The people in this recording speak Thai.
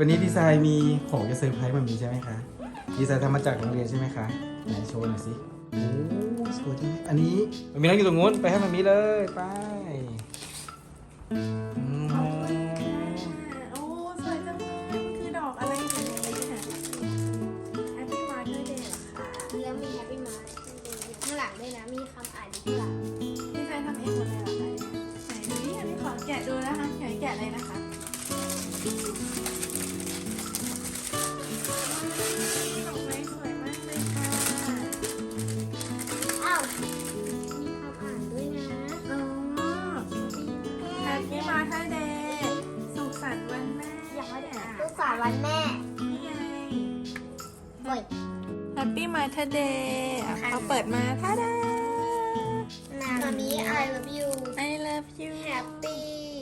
วันนี้ดีไซน์มีของจะเซอร์ไพรส์มันมีใช่ไหมคะ ดีไซน์ทำมาจากโรงเรียนใช่ไหมคะ ไหนโชว์หน่อยสิโอ้สวยจังเลยอันนี้มันมีนั่งอยู่ตรงนู้นไปให้มันมีเลยไปอืมโอ้สวยจังเลยมันคือดอกอะไรเนี่ยแฮปปี้มาร์เกอร์เดย์เหรอคะแล้วมีแฮปปี้มาร์ข้างหลังด้วยนะ มีคำอ่านอยู่ข้างหลังดีไซน์ทำเองหมดเลยเหรอคะไหนดูนี่อันนี้ขอแกะดูนะคะอยากให้แกะเลยนะคะานลูกสาววันแม่นี่ไงโอ้ยแฮปปี้มาร์เธอร์เดย์เขาเปิดมาท่าดามามี I love you I love you happy